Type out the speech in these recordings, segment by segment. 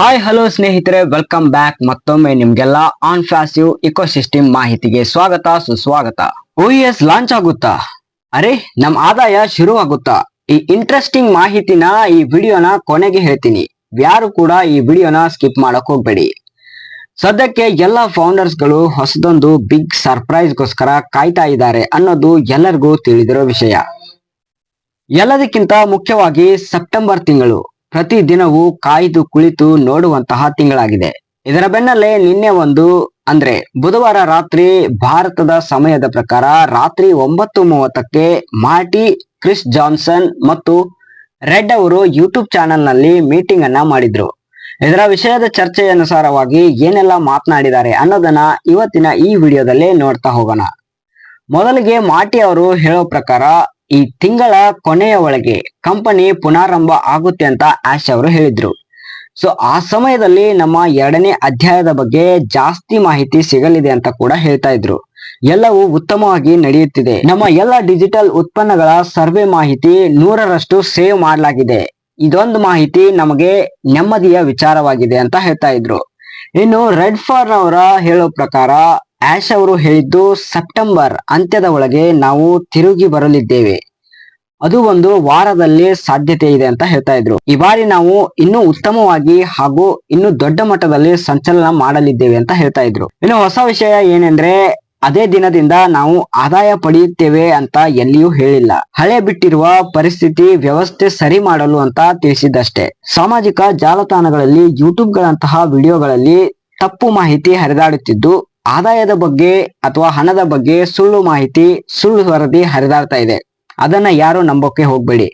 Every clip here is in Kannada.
ಹಾಯ್ ಹಲೋ ಸ್ನೇಹಿತರೆ ವೆಲ್ಕಮ್ ಬ್ಯಾಕ್ ಮತ್ತೊಮ್ಮೆ ನಿಮ್ಗೆಲ್ಲ ಆನ್ ಫ್ಯಾಸಿವ್ ಇಕೋಸಿಸ್ಟಮ್ ಮಾಹಿತಿಗೆ ಸ್ವಾಗತ, ಸುಸ್ವಾಗತ. ಎಸ್ ಲಾಂಚ್ ಆಗುತ್ತಾ? ಅರೆ, ನಮ್ ಆದಾಯ ಶುರು ಆಗುತ್ತಾ ಈ ಇಂಟ್ರೆಸ್ಟಿಂಗ್ ಮಾಹಿತಿನ ಈ ವಿಡಿಯೋನ ಕೊನೆಗೆ ಹೇಳ್ತೀನಿ. ಯಾರು ಕೂಡ ಈ ವಿಡಿಯೋನ ಸ್ಕಿಪ್ ಮಾಡಕ್ ಹೋಗ್ಬೇಡಿ. ಸದ್ಯಕ್ಕೆ ಎಲ್ಲ ಫೌಂಡರ್ಸ್ಗಳು ಹೊಸದೊಂದು ಬಿಗ್ ಸರ್ಪ್ರೈಸ್ ಗೋಸ್ಕರ ಕಾಯ್ತಾ ಇದ್ದಾರೆ ಅನ್ನೋದು ಎಲ್ಲರಿಗೂ ತಿಳಿದಿರೋ ವಿಷಯ. ಎಲ್ಲದಕ್ಕಿಂತ ಮುಖ್ಯವಾಗಿ ಸೆಪ್ಟೆಂಬರ್ ತಿಂಗಳು. ಪ್ರತಿ ದಿನವೂ ಕಾಯ್ದು ಕುಳಿತು ನೋಡುವಂತಹ ತಿಂಗಳಾಗಿದೆ. ಇದರ ಬೆನ್ನಲ್ಲೇ ನಿನ್ನೆ ಒಂದು, ಅಂದ್ರೆ ಬುಧವಾರ ರಾತ್ರಿ ಭಾರತದ ಸಮಯದ ಪ್ರಕಾರ ರಾತ್ರಿ ಒಂಬತ್ತು ಮೂವತ್ತಕ್ಕೆ ಮಾರ್ಟಿ, ಕ್ರಿಸ್ ಜಾನ್ಸನ್ ಮತ್ತು ರೆಡ್ ಅವರು ಯೂಟ್ಯೂಬ್ ಚಾನೆಲ್ನಲ್ಲಿ ಮೀಟಿಂಗ್ ಅನ್ನ ಮಾಡಿದ್ರು. ಇದರ ವಿಷಯದ ಚರ್ಚೆಯ ಅನುಸಾರವಾಗಿ ಏನೆಲ್ಲ ಮಾತನಾಡಿದ್ದಾರೆ ಅನ್ನೋದನ್ನ ಇವತ್ತಿನ ಈ ವಿಡಿಯೋದಲ್ಲಿ ನೋಡ್ತಾ ಹೋಗೋಣ. ಮೊದಲಿಗೆ ಮಾಟಿ ಅವರು ಹೇಳೋ ಪ್ರಕಾರ ಈ ತಿಂಗಳ ಕೊನೆಯ ಒಳಗೆ ಕಂಪನಿ ಪುನಾರಂಭ ಆಗುತ್ತೆ ಅಂತ ಆಶ್ ಅವರು ಹೇಳಿದ್ರು. ಸೊ ಆ ಸಮಯದಲ್ಲಿ ನಮ್ಮ ಎರಡನೇ ಅಧ್ಯಾಯದ ಬಗ್ಗೆ ಜಾಸ್ತಿ ಮಾಹಿತಿ ಸಿಗಲಿದೆ ಅಂತ ಕೂಡ ಹೇಳ್ತಾ ಇದ್ರು. ಎಲ್ಲವೂ ಉತ್ತಮವಾಗಿ ನಡೆಯುತ್ತಿದೆ. ನಮ್ಮ ಎಲ್ಲ ಡಿಜಿಟಲ್ ಉತ್ಪನ್ನಗಳ ಸರ್ವೆ ಮಾಹಿತಿ ನೂರರಷ್ಟು ಸೇವ್ ಮಾಡಲಾಗಿದೆ. ಇದೊಂದು ಮಾಹಿತಿ ನಮಗೆ ನೆಮ್ಮದಿಯ ವಿಚಾರವಾಗಿದೆ ಅಂತ ಹೇಳ್ತಾ ಇದ್ರು. ಇನ್ನು ರೆಡ್ ಫಾರ್ನ್ ಅವರ ಹೇಳೋ ಪ್ರಕಾರ ಆಶ್ ಅವರು ಹೇಳಿದ್ದು ಸೆಪ್ಟೆಂಬರ್ ಅಂತ್ಯದ ಒಳಗೆ ನಾವು ತಿರುಗಿ ಬರಲಿದ್ದೇವೆ. ಅದು ಒಂದು ವಾರದಲ್ಲಿ ಸಾಧ್ಯತೆ ಇದೆ ಅಂತ ಹೇಳ್ತಾ ಇದ್ರು. ಈ ಬಾರಿ ನಾವು ಇನ್ನೂ ಉತ್ತಮವಾಗಿ ಹಾಗೂ ಇನ್ನು ದೊಡ್ಡ ಮಟ್ಟದಲ್ಲಿ ಸಂಚಲನ ಮಾಡಲಿದ್ದೇವೆ ಅಂತ ಹೇಳ್ತಾ ಇದ್ರು. ಇನ್ನು ಹೊಸ ವಿಷಯ ಏನೆಂದ್ರೆ ಅದೇ ದಿನದಿಂದ ನಾವು ಆದಾಯ ಪಡೆಯುತ್ತೇವೆ ಅಂತ ಎಲ್ಲಿಯೂ ಹೇಳಿಲ್ಲ. ಹಳೆ ಬಿಟ್ಟಿರುವ ಪರಿಸ್ಥಿತಿ ವ್ಯವಸ್ಥೆ ಸರಿ ಮಾಡಲು ಅಂತ ತಿಳಿಸಿದ್ದಷ್ಟೇ. ಸಾಮಾಜಿಕ ಜಾಲತಾಣಗಳಲ್ಲಿ ಯೂಟ್ಯೂಬ್ಗಳಂತಹ ವಿಡಿಯೋಗಳಲ್ಲಿ ತಪ್ಪು ಮಾಹಿತಿ ಹರಿದಾಡುತ್ತಿದ್ದು ಆದಾಯದ ಬಗ್ಗೆ ಅಥವಾ ಹಣದ ಬಗ್ಗೆ ಸುಳ್ಳು ಮಾಹಿತಿ, ಸುಳ್ಳು ವರದಿ ಹರಿದಾಡ್ತಾ ಇದೆ. ಅದನ್ನ ಯಾರು ನಂಬೋಕೆ ಹೋಗ್ಬೇಡಿ.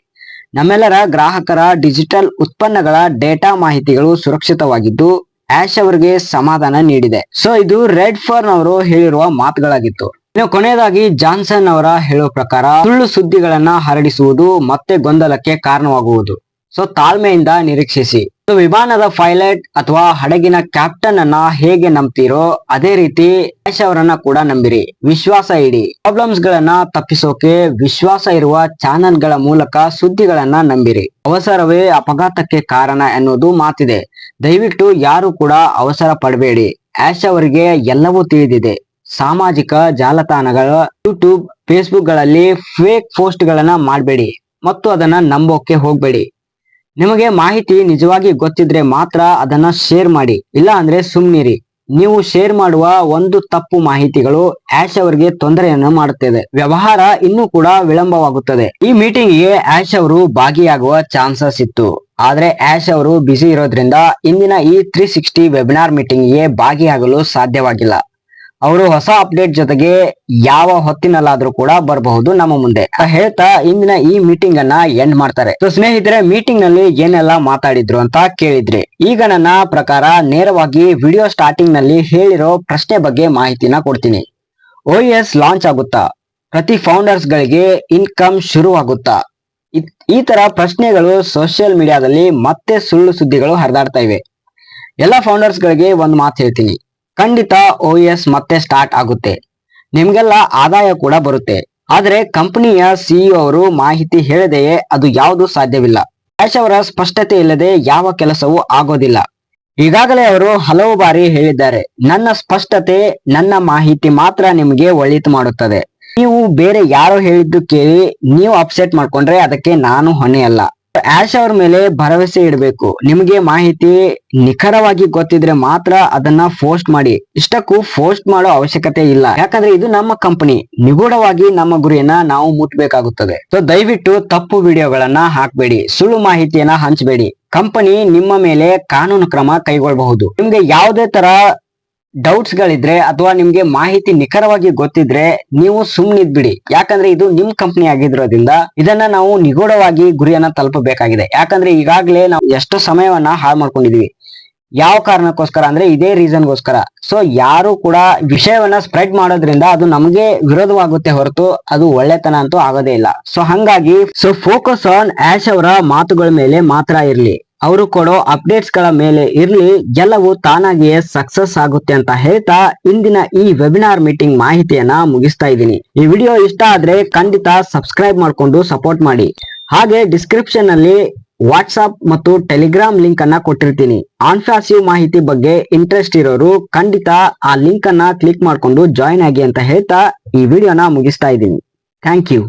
ನಮ್ಮೆಲ್ಲರ ಗ್ರಾಹಕರ ಡಿಜಿಟಲ್ ಉತ್ಪನ್ನಗಳ ಡೇಟಾ ಮಾಹಿತಿಗಳು ಸುರಕ್ಷಿತವಾಗಿದ್ದು ಆಶ್ ಅವರಿಗೆ ಸಮಾಧಾನ ನೀಡಿದೆ. ಸೊ ಇದು ರೆಡ್ ಫರ್ನ್ ಅವರು ಹೇಳಿರುವ ಮಾತುಗಳಾಗಿತ್ತು. ಇನ್ನು ಕೊನೆಯದಾಗಿ ಜಾನ್ಸನ್ ಅವರ ಹೇಳೋ ಪ್ರಕಾರ, ಸುಳ್ಳು ಸುದ್ದಿಗಳನ್ನ ಹರಡಿಸುವುದು ಮತ್ತೆ ಗೊಂದಲಕ್ಕೆ ಕಾರಣವಾಗುವುದು. ಸೊ ತಾಳ್ಮೆಯಿಂದ ನಿರೀಕ್ಷಿಸಿ. ವಿಮಾನದ ಪೈಲಟ್ ಅಥವಾ ಹಡಗಿನ ಕ್ಯಾಪ್ಟನ್ ಅನ್ನ ಹೇಗೆ ನಂಬ್ತಿರೋ ಅದೇ ರೀತಿ ಯಶ್ ಅವರನ್ನ ಕೂಡ ನಂಬಿರಿ. ವಿಶ್ವಾಸ ಇಡಿ. ಪ್ರಾಬ್ಲಮ್ಸ್ ಗಳನ್ನ ತಪ್ಪಿಸೋಕೆ ವಿಶ್ವಾಸ ಇರುವ ಚಾನಲ್ಗಳ ಮೂಲಕ ಸುದ್ದಿಗಳನ್ನ ನಂಬಿರಿ. ಅವಸರವೇ ಅಪಘಾತಕ್ಕೆ ಕಾರಣ ಎನ್ನುವುದು ಮಾತಿದೆ. ದಯವಿಟ್ಟು ಯಾರು ಕೂಡ ಅವಸರ ಪಡಬೇಡಿ. ಆಶ್ ಅವರಿಗೆ ಎಲ್ಲವೂ ತಿಳಿದಿದೆ. ಸಾಮಾಜಿಕ ಜಾಲತಾಣಗಳ ಯೂಟ್ಯೂಬ್ ಫೇಸ್ಬುಕ್ಗಳಲ್ಲಿ ಫೇಕ್ ಪೋಸ್ಟ್ ಗಳನ್ನ ಮಾಡಬೇಡಿ. ಮತ್ತು ಅದನ್ನ ನಂಬೋಕೆ ಹೋಗ್ಬೇಡಿ. ನಿಮಗೆ ಮಾಹಿತಿ ನಿಜವಾಗಿ ಗೊತ್ತಿದ್ರೆ ಮಾತ್ರ ಅದನ್ನ ಶೇರ್ ಮಾಡಿ, ಇಲ್ಲ ಅಂದ್ರೆ ಸುಮ್ನಿರಿ. ನೀವು ಶೇರ್ ಮಾಡುವ ಒಂದು ತಪ್ಪು ಮಾಹಿತಿಗಳು ಆಶ್ ಅವರಿಗೆ ತೊಂದರೆಯನ್ನು ಮಾಡುತ್ತದೆ. ವ್ಯವಹಾರ ಇನ್ನೂ ಕೂಡ ವಿಳಂಬವಾಗುತ್ತದೆ. ಈ ಮೀಟಿಂಗ್ಗೆ ಆಶ್ ಅವರು ಭಾಗಿಯಾಗುವ ಚಾನ್ಸಸ್ ಇತ್ತು. ಆದ್ರೆ ಆಶ್ ಅವರು ಬ್ಯುಸಿ ಇರೋದ್ರಿಂದ ಇಂದಿನ ಈ ತ್ರೀ ಸಿಕ್ಸ್ಟಿ ವೆಬಿನಾರ್ ಮೀಟಿಂಗ್ಗೆ ಭಾಗಿಯಾಗಲು ಸಾಧ್ಯವಾಗಿಲ್ಲ. ಅವರು ಹೊಸ ಅಪ್ಡೇಟ್ ಜೊತೆಗೆ ಯಾವ ಹೊತ್ತಿನಲ್ಲಾದ್ರೂ ಕೂಡ ಬರಬಹುದು ನಮ್ಮ ಮುಂದೆ. ಹೇಳ್ತಾ ಇಂದಿನ ಈ ಮೀಟಿಂಗ್ ಅನ್ನ ಎಂಡ್ ಮಾಡ್ತಾರೆ. ಸೊ ಸ್ನೇಹಿತರೆ ಮೀಟಿಂಗ್ನಲ್ಲಿ ಏನೆಲ್ಲ ಮಾತಾಡಿದ್ರು ಅಂತ ಕೇಳಿದ್ರಿ. ಈಗ ನನ್ನ ಪ್ರಕಾರ ನೇರವಾಗಿ ವಿಡಿಯೋ ಸ್ಟಾರ್ಟಿಂಗ್ನಲ್ಲಿ ಹೇಳಿರೋ ಪ್ರಶ್ನೆ ಬಗ್ಗೆ ಮಾಹಿತಿನ ಕೊಡ್ತೀನಿ. ಓ ಲಾಂಚ್ ಆಗುತ್ತಾ? ಪ್ರತಿ ಫೌಂಡರ್ಸ್ ಗಳಿಗೆ ಇನ್ಕಮ್ ಶುರು ಆಗುತ್ತಾ ಈ ತರ ಪ್ರಶ್ನೆಗಳು ಸೋಷಿಯಲ್ ಮೀಡಿಯಾದಲ್ಲಿ ಮತ್ತೆ ಸುಳ್ಳು ಸುದ್ದಿಗಳು ಹರಿದಾಡ್ತಾ ಇವೆ. ಎಲ್ಲ ಫೌಂಡರ್ಸ್ ಗಳಿಗೆ ಒಂದು ಮಾತು ಹೇಳ್ತೀನಿ. ಖಂಡಿತ ಓ ಎಸ್ ಮತ್ತೆ ಸ್ಟಾರ್ಟ್ ಆಗುತ್ತೆ. ನಿಮ್ಗೆಲ್ಲ ಆದಾಯ ಕೂಡ ಬರುತ್ತೆ. ಆದ್ರೆ ಕಂಪನಿಯ ಸಿಇಒ ಅವರು ಮಾಹಿತಿ ಹೇಳದೆಯೇ ಅದು ಯಾವುದು ಸಾಧ್ಯವಿಲ್ಲ. ಕ್ಯಾಶ್ ಅವರ ಸ್ಪಷ್ಟತೆ ಇಲ್ಲದೆ ಯಾವ ಕೆಲಸವೂ ಆಗೋದಿಲ್ಲ. ಈಗಾಗಲೇ ಅವರು ಹಲವು ಬಾರಿ ಹೇಳಿದ್ದಾರೆ. ನನ್ನ ಸ್ಪಷ್ಟತೆ, ನನ್ನ ಮಾಹಿತಿ ಮಾತ್ರ ನಿಮಗೆ ಒಳಿತು ಮಾಡುತ್ತದೆ. ನೀವು ಬೇರೆ ಯಾರೋ ಹೇಳಿದ್ದು ಕೇಳಿ ನೀವು ಅಪ್ಸೆಟ್ ಮಾಡ್ಕೊಂಡ್ರೆ ಅದಕ್ಕೆ ನಾನು ಹೊಣೆಯಲ್ಲ. ಆಶ್ ಅವ್ರ ಮೇಲೆ ಭರವಸೆ ಇಡಬೇಕು. ನಿಮಗೆ ಮಾಹಿತಿ ನಿಖರವಾಗಿ ಗೊತ್ತಿದ್ರೆ ಮಾತ್ರ ಅದನ್ನ ಪೋಸ್ಟ್ ಮಾಡಿ. ಇಷ್ಟಕ್ಕೂ ಪೋಸ್ಟ್ ಮಾಡೋ ಅವಶ್ಯಕತೆ ಇಲ್ಲ. ಯಾಕಂದ್ರೆ ಇದು ನಮ್ಮ ಕಂಪನಿ ನಿಗೂಢವಾಗಿ ನಮ್ಮ ಗುರಿಯನ್ನ ನಾವು ಮುಟ್ಬೇಕಾಗುತ್ತದೆ. ಸೊ ದಯವಿಟ್ಟು ತಪ್ಪು ವಿಡಿಯೋಗಳನ್ನ ಹಾಕ್ಬೇಡಿ. ಸುಳ್ಳು ಮಾಹಿತಿಯನ್ನ ಹಂಚಬೇಡಿ. ಕಂಪನಿ ನಿಮ್ಮ ಮೇಲೆ ಕಾನೂನು ಕ್ರಮ ಕೈಗೊಳ್ಳಬಹುದು. ನಿಮ್ಗೆ ಯಾವುದೇ ತರ ಡೌಟ್ಸ್ ಗಳಿದ್ರೆ ಅಥವಾ ನಿಮ್ಗೆ ಮಾಹಿತಿ ನಿಖರವಾಗಿ ಗೊತ್ತಿದ್ರೆ ನೀವು ಸುಮ್ನಿದ್ಬಿಡಿ ಯಾಕಂದ್ರೆ ಇದು ನಿಮ್ ಕಂಪನಿ ಆಗಿದ್ರೋದ್ರಿಂದ ಇದನ್ನ ನಾವು ನಿಗೂಢವಾಗಿ ಗುರಿಯನ್ನ ತಲುಪಬೇಕಾಗಿದೆ. ಯಾಕಂದ್ರೆ ಈಗಾಗಲೇ ನಾವು ಎಷ್ಟೋ ಸಮಯವನ್ನ ಹಾಳು ಮಾಡ್ಕೊಂಡಿದೀವಿ. ಯಾವ ಕಾರಣಕ್ಕೋಸ್ಕರ ಅಂದ್ರೆ ಇದೇ ರೀಸನ್ಗೋಸ್ಕರ ಸೊ ಯಾರು ಕೂಡ ವಿಷಯವನ್ನ ಸ್ಪ್ರೆಡ್ ಮಾಡೋದ್ರಿಂದ ಅದು ನಮಗೆ ವಿರೋಧವಾಗುತ್ತೆ ಹೊರತು ಅದು ಒಳ್ಳೆತನ ಅಂತೂ ಆಗೋದೇ ಇಲ್ಲ. ಸೊ ಹಂಗಾಗಿ ಸೊ ಫೋಕಸ್ ಆನ್ ಆಶ್ ಅವರ ಮಾತುಗಳ ಮೇಲೆ ಮಾತ್ರ ಇರ್ಲಿ. ಅವರು ಕೊಡೋ ಅಪ್ಡೇಟ್ಸ್ಗಳ ಮೇಲೆ ಇರ್ಲಿ ಎಲ್ಲವೂ ತಾನಾಗಿಯೇ ಸಕ್ಸಸ್ ಆಗುತ್ತೆ ಅಂತ ಹೇಳ್ತಾ ಇಂದಿನ ಈ ವೆಬಿನಾರ್ ಮೀಟಿಂಗ್ ಮಾಹಿತಿಯನ್ನ ಮುಗಿಸ್ತಾ ಇದ್ದೀನಿ. ಈ ವಿಡಿಯೋ ಇಷ್ಟ ಆದ್ರೆ ಖಂಡಿತ ಸಬ್ಸ್ಕ್ರೈಬ್ ಮಾಡ್ಕೊಂಡು ಸಪೋರ್ಟ್ ಮಾಡಿ. ಹಾಗೆ ಡಿಸ್ಕ್ರಿಪ್ಷನ್ ಅಲ್ಲಿ ವಾಟ್ಸ್ಆಪ್ ಮತ್ತು ಟೆಲಿಗ್ರಾಮ್ ಲಿಂಕ್ ಅನ್ನ ಕೊಟ್ಟಿರ್ತೀನಿ. ಆನ್ಫಾಸಿವ್ ಮಾಹಿತಿ ಬಗ್ಗೆ ಇಂಟ್ರೆಸ್ಟ್ ಇರೋರು ಖಂಡಿತ ಆ ಲಿಂಕ್ ಅನ್ನ ಕ್ಲಿಕ್ ಮಾಡ್ಕೊಂಡು ಜಾಯಿನ್ ಆಗಿ ಅಂತ ಹೇಳ್ತಾ ಈ ವಿಡಿಯೋನ ಮುಗಿಸ್ತಾ ಇದ್ದೀನಿ. Thank you